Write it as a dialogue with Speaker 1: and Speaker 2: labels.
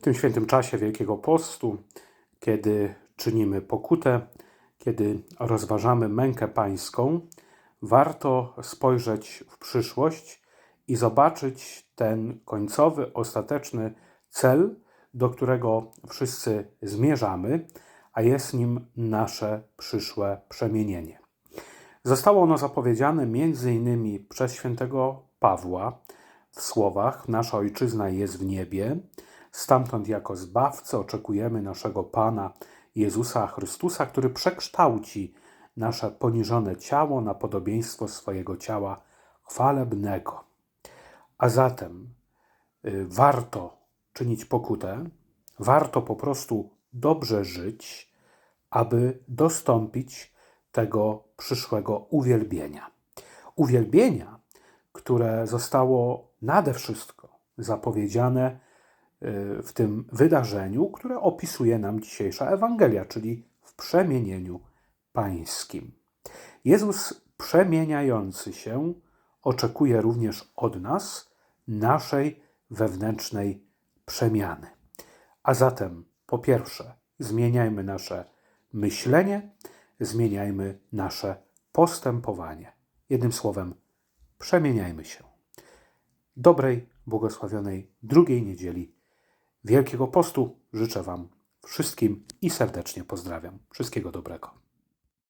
Speaker 1: W tym świętym czasie Wielkiego Postu, kiedy czynimy pokutę, kiedy rozważamy mękę pańską, warto spojrzeć w przyszłość i zobaczyć ten końcowy, ostateczny cel, do którego wszyscy zmierzamy, a jest nim nasze przyszłe przemienienie. Zostało ono zapowiedziane między innymi przez świętego Pawła w słowach Nasza Ojczyzna jest w niebie, stamtąd jako Zbawcę oczekujemy naszego Pana Jezusa Chrystusa, który przekształci nasze poniżone ciało na podobieństwo swojego ciała chwalebnego. A zatem y, warto czynić pokutę, warto po prostu dobrze żyć, aby dostąpić tego przyszłego uwielbienia. Uwielbienia, które zostało nade wszystko zapowiedziane w tym wydarzeniu, które opisuje nam dzisiejsza Ewangelia, czyli w przemienieniu pańskim. Jezus przemieniający się oczekuje również od nas naszej wewnętrznej przemiany. A zatem, po pierwsze, zmieniajmy nasze myślenie, zmieniajmy nasze postępowanie. Jednym słowem, przemieniajmy się. Dobrej, błogosławionej drugiej niedzieli Wielkiego Postu życzę Wam wszystkim i serdecznie pozdrawiam. Wszystkiego dobrego.